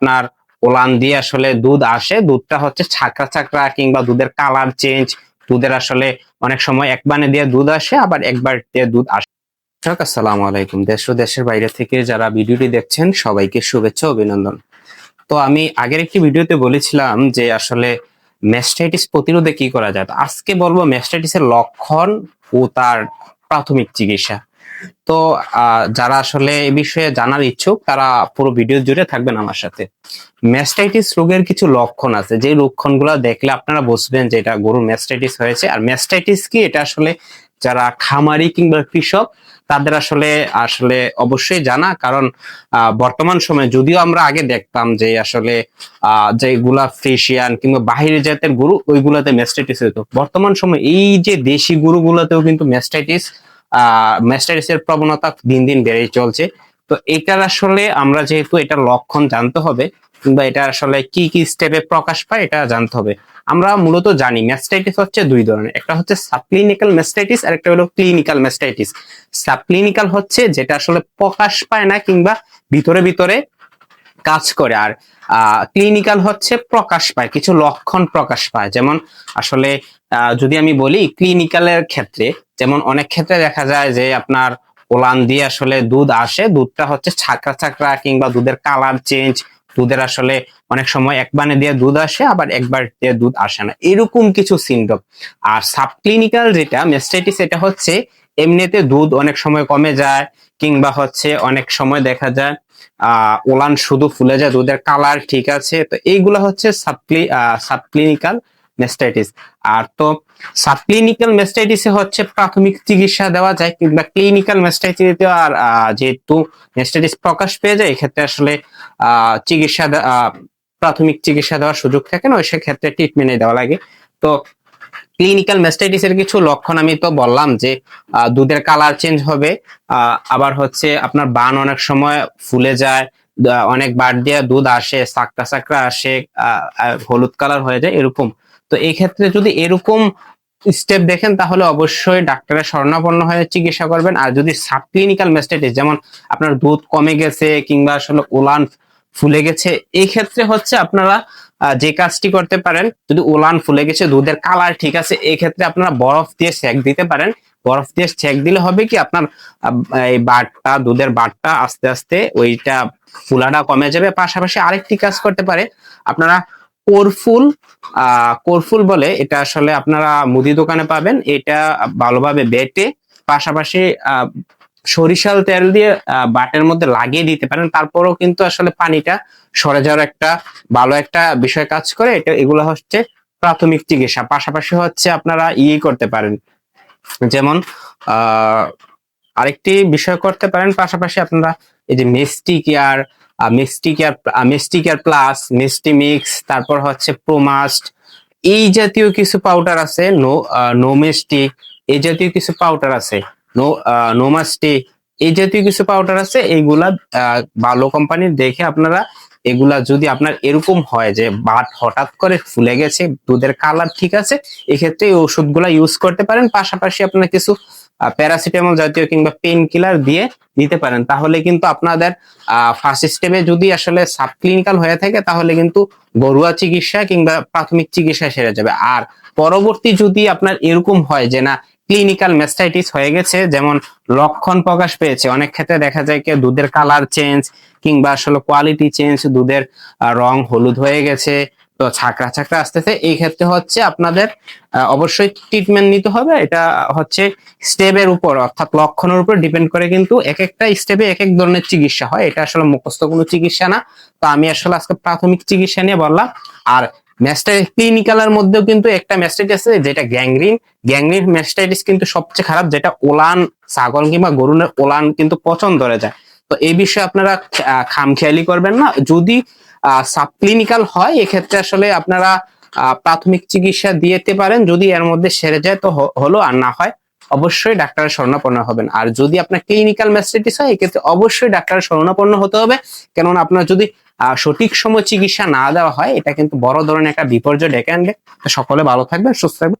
আপনার ওলান দিয়ে আসলে দুধ আসে দুধটা হচ্ছে ছাকরা ছাকরা কিংবা দুধের কালার চেঞ্জ। দুধের আসলে অনেক সময় এক বানে দিয়ে দুধ আসে আবার একবার দিয়ে দুধ আসে। দর্শক, আসসালামু আলাইকুম। দেশ ও দেশের বাইরে থেকে যারা ভিডিওটি দেখছেন সবাইকে শুভেচ্ছা অভিনন্দন। তো আমি আগের একটি ভিডিওতে বলেছিলাম যে আসলে ম্যাস্টাইটিস প্রতিরোধে কি করা যায়? আজকে বলব ম্যাস্টাইটিসের লক্ষণ ও তার প্রাথমিক চিকিৎসা। তো যারা আসলে এই বিষয়ে জানার ইচ্ছুক তারা পুরো ভিডিও জুড়ে থাকবেন আমার সাথে। ম্যাস্টাইটিস রোগের কিছু লক্ষণ আছে যে লক্ষণগুলো দেখলে আপনারা বুঝবেন যে এটা গরুর ম্যাস্টাইটিস হয়েছে। আর ম্যাস্টাইটিস কি? এটা আসলে যারা খামারি কিংবা কৃষক তাদের আসলে আসলে অবশ্যই জানা। কারণ বর্তমান সময়ে যদিও আমরা আগে দেখতাম যে আসলে আহ, যেগুলা ফ্রেশিয়ান কিংবা বাহিরে জাতের গরু ওইগুলাতে ম্যাস্টাইটিস হতো। বর্তমান সময়ে এই যে দেশি গরুগুলাতেও কিন্তু ম্যাস্টাইটিস আহ ম্যাস্টাইটিসের প্রবণতা দিন দিন বেড়ে চলছে। তো এটার আসলে আমরা যেহেতু এটা লক্ষণ জানতে হবে, কিংবা এটা আসলে কি কি স্টেপে প্রকাশ পায় এটা জানতে হবে। আমরা মূলত জানি ম্যাস্টাইটিস হচ্ছে দুই ধরনের, একটা হচ্ছে সাবক্লিনিক্যাল ম্যাস্টাইটিস আর একটা হলো ক্লিনিক্যাল ম্যাস্টাইটিস সাবক্লিনিক্যাল হচ্ছে যেটা আসলে প্রকাশ পায় না কিংবা ভিতরে ভিতরে কাজ করে। আর ক্লিনিক্যাল হচ্ছে প্রকাশ পায়, কিছু লক্ষণ প্রকাশ পায়। যেমন আসলে যদি আমি বলি ক্লিনিক্যালের ক্ষেত্রে, যেমন অনেক ক্ষেত্রে দেখা যায় যে আপনার ওলান দিয়ে আসলে দুধ আসে, দুধটা হচ্ছে ছাকরা ছাকরা কিংবা দুধের কালার চেঞ্জ দুধের আসলে অনেক সময় এক বানে দিয়ে দুধ আসে, আবার একবার দিয়ে দুধ আসে না। এরকম কিছু সিনড্রোম আর সাবক্লিনিক্যাল যেটা মেস্টাইটিস এটা হচ্ছে এমনিতে দুধ অনেক সময় কমে যায়, কিংবা হচ্ছে অনেক সময় দেখা যায়, আহ, ওলান শুধু ফুলে যায়, দুধের কালার ঠিক আছে। তো এইগুলো হচ্ছে সাবক্লি সাবক্লিনিক্যাল মেস্টাইটিস আর তো সাবক্লিনিক্যাল মেস্টাইটিসে হচ্ছে প্রাথমিক চিকিৎসা দেওয়া যায়, কিংবা ক্লিনিক্যাল মেস্টাইটিসে আর যেহেতু মেস্টাইটিস প্রকাশ পেয়ে যায়, এক্ষেত্রে আসলে চিকিৎসা প্রাথমিক চিকিৎসা দেওয়ার সুযোগ থাকে না সেক্ষেত্রে ট্রিটমেন্টে দেওয়া লাগে। তো ক্লিনিক্যাল মেস্টাইটিসের কিছু লক্ষণ আমি তো বললাম যে দুধের কালার চেঞ্জ হবে আবার হচ্ছে আপনার বান অনেক সময় ফুলে যায় অনেক বার দিয়ে দুধ আসে সাকরা সাকরা আসে হলুদ কালার হয়ে যায় এরকম। তো এই ক্ষেত্রে যদি এরকম স্টেপ দেখেন তাহলে অবশ্যই ডাক্তারের শরণাপন্ন হয়ে চিকিৎসা করবেন। আর যদি সাবক্লিনিক্যাল মেস্টাইটিস যেমন আপনার দুধ কমে গেছে কিংবা আসলে ওলান ফুলে গেছে। এই ক্ষেত্রে হচ্ছে আপনারা যে কাজটি করতে পারেন, যদি ওলান ফুলে গেছে, দুধের কালার ঠিক আছে এই ক্ষেত্রে আপনারা বরফ দিয়ে সেক দিতে পারেন। বরফ দিয়ে সেক দিলে হবে কি, আপনার এই বাটটা দুধের বাটটা আস্তে আস্তে ওইটা ফুলাটা কমে যাবে। পাশাপাশি আরেকটি কাজ করতে পারে, আপনারা কোরফুল কোরফুল বলে এটা আসলে আপনারা মুদি দোকানে পাবেন, এটা ভালোভাবে বেটে, পাশাপাশি আহ, সরিষার তেল দিয়ে বাটের মধ্যে লাগিয়ে দিতে পারেন। তারপরেও কিন্তু আসলে পানিটা সরে যাওয়ার একটা ভালো একটা বিষয় কাজ করে। এটা এগুলো হচ্ছে প্রাথমিক চিকিৎসা। পাশাপাশি হচ্ছে আপনারা ইয়ে করতে পারেন। যেমন আরেকটি বিষয় করতে পারেন। পাশাপাশি আপনারা এই যে মেস্টি কেয়ার মেস্টি কেয়ার মেস্টি কেয়ার প্লাস মেস্টি মিক্স তারপর হচ্ছে প্রোমাস্ট এই জাতীয় কিছু পাউডার আছে নো নোমেস্টি এই জাতীয় কিছু পাউডার আছে। নো নোমাস্টি এই জাতীয় কিছু পাউডার আছে এইগুলা আহ, ভালো কোম্পানির দেখে আপনারা এগুলা যদি আপনার এরকম হয় যে বাট হঠাৎ করে ফুলে গেছে দুধের কালার ঠিক আছে এক্ষেত্রে এই ওষুধগুলা ইউজ করতে পারেন। পাশাপাশি আপনার কিছু প্যারাসিটামল জাতীয় কিংবা পেন কিলার দিয়ে নিতে পারেন। তাহলে কিন্তু আপনাদের ফার্স্ট স্টেপে যদি আসলে সাব ক্লিনিক্যাল হয়ে থাকে তাহলে কিন্তু ঘরোয়া চিকিৎসা কিংবা প্রাথমিক চিকিৎসা সেরে যাবে। আর পরবর্তী যদি আপনার এরকম হয় যে না ক্লিনিক্যাল ম্যাস্টাইটিস হয়ে গেছে, যেমন লক্ষণ প্রকাশ পেয়েছে। অনেক ক্ষেত্রে দেখা যায় কি দুধের কালার চেঞ্জ কিংবা আসলে কোয়ালিটি চেঞ্জ দুধের রং হলুদ হয়ে গেছে, তো ছাকরা ছাকরা আসতেছে। এই ক্ষেত্রে হচ্ছে আপনাদের অবশ্যই ট্রিটমেন্ট নিতে হবে। এটা হচ্ছে স্টেপের উপর, অর্থাৎ লক্ষণের উপর ডিপেন্ড করে কিন্তু এক একটা স্টেপে এক এক ধরনের চিকিৎসা হয়। এটা আসলে মুখস্থ কোনো চিকিৎসা না। তো আমি আসলে আজকে প্রাথমিক চিকিৎসা নিয়ে বললাম। আর ম্যাস্টাইটিস ক্লিনিক্যালের মধ্যেও কিন্তু একটা ম্যাস্টাইটিস আছে, যেটা গ্যাংগ্রিন গ্যাংগ্রিন ম্যাস্টাইটিস কিন্তু সবচেয়ে খারাপ, যেটা ওলান ছাগল কিংবা গরুনের ওলান কিন্তু পচন ধরে যায়। তো এই বিষয়ে আপনারা খামখেয়ালি করবেন না। যদি সাবক্লিনিক্যাল হয়, এক্ষেত্রে আসলে আপনারা প্রাথমিক চিকিৎসা দিয়েতে পারেন। যদি এর মধ্যে সেরে যায়, তো হলো আর না হয়। অবশ্যই ডাক্তারের শরণাপন্ন হবেন। আর যদি আপনার ক্লিনিক্যাল ম্যাস্টাইটিস হয়, এক্ষেত্রে অবশ্যই ডাক্তারের শরণাপন্ন হতে হবে। কেননা আপনার যদি সঠিক সময় চিকিৎসা না দেওয়া হয়, এটা কিন্তু বড় ধরনের একটা বিপর্যয় ডেকে আনবে। সকলে ভালো থাকবেন, সুস্থ থাকবেন।